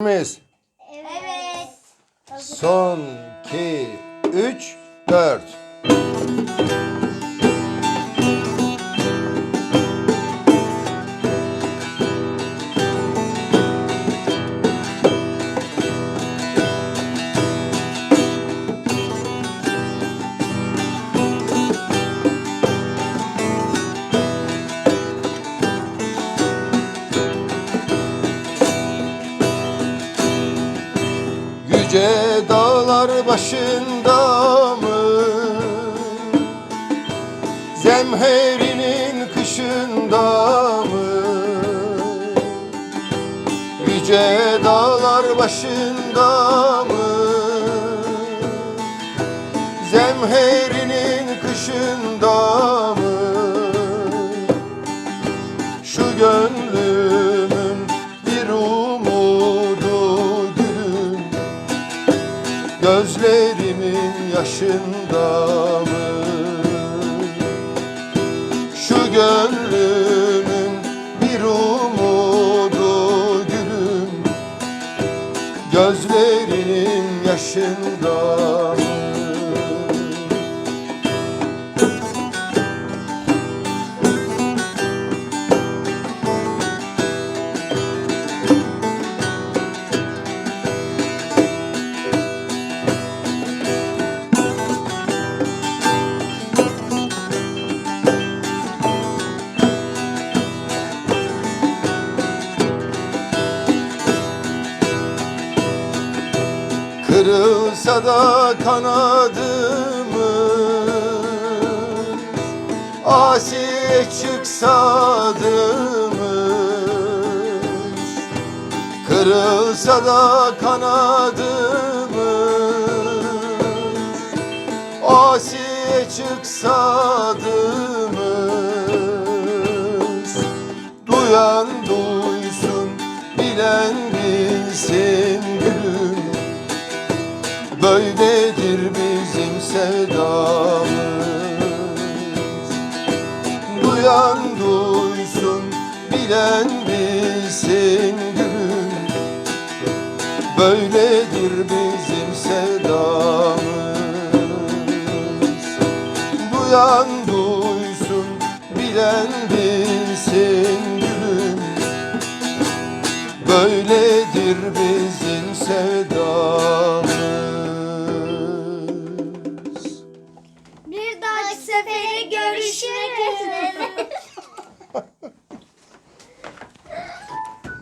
miyiz? Evet. Son 2 3 4 Yüce dağlar başında mı? Zemherinin kışında mı? Yüce dağlar başında mı? Zemherinin kışında mı? Şu gönlümün Gözlerimin yaşında mı? Şu gönlümün bir umudu gülüm Gözlerinin yaşında mı? Kırılsa da kanadımız Asiye çıksa adımız Kırılsa da kanadımız Asiye çıksa adımız Duyan duysun, bilen bilsin Böyledir bizim sevdamız. Duyan duysun, bilen bilsin gülüm. Böyledir bizim sevdamız. Duyan duysun, bilen bilsin gülüm. Böyledir bizim sevdamız